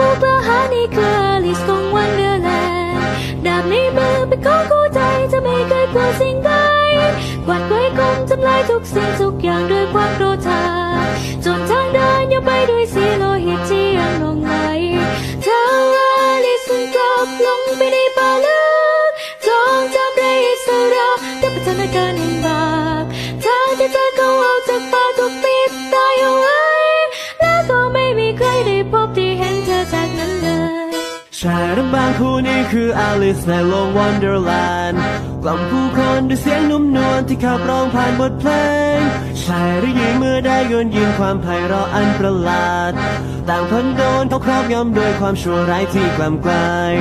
มือเพื่อหาในคาลิสของวันเดือนแลดาบในมือเป็นของคู่ใจจะไม่เคยกลัวสิ่งใดกวาดไว้คมทำลายทุกสิ่งทุกอย่างด้วยความ ชายรับบางคู่นี้คืออลิสในโลกวันเดอร์แลนด์กล่อมผู้คนด้วยเสียงนุ่มนวลที่ขับร้องผ่านบทเพลง ชายหรือหญิงเมื่อได้โยนยินความไพเราะอันประหลาด ต่างพันโดนเขาครอบงำด้วยความชั่วร้ายที่กล้ำกลาย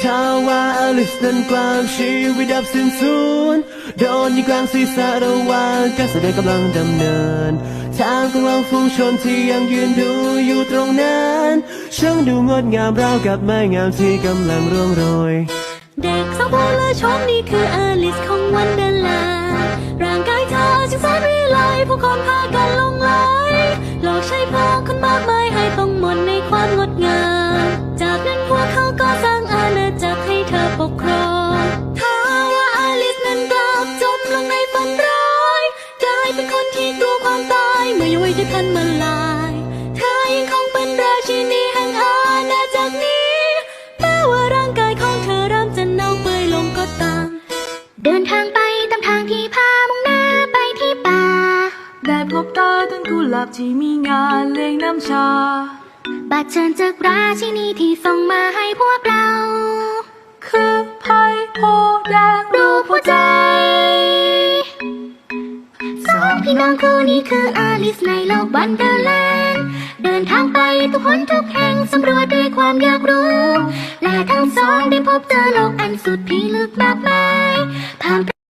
ถ้าว่าอลิสนั้นกลางชีวิตดับสิ้นสูญโดนยิงกลางศีรษะระหว่างการแสดงกำลังดำเนิน ทางของเราฝูงชนที่ยังยืนดูอยู่ตรงนั้นช่างดูงดงามราวกับไม้งามที่กำลังร่วงโรย เด็กสาวผู้เลอชมนี่คืออลิสของวันเดลา ร่างกายเธอช่างแสนวิไลผู้คนพากันหลงไหลหลอกใช้พลังคนมากมาย ลาบที่มีงานเลี้ยงน้ำชา บัตรเชิญจากราชินีที่ส่งมาให้พวกเรา คือไพ่โพแดงรูปหัวใจ สองพี่น้องคู่นี้คืออาลิสในโลกวันเดอร์แลนด์ เดินทางไปทุกคนทุกแห่งสำรวจด้วยความอยากรู้ และทั้งสองได้พบเจอโลกอันสุดพิลึกมากมายผ่าน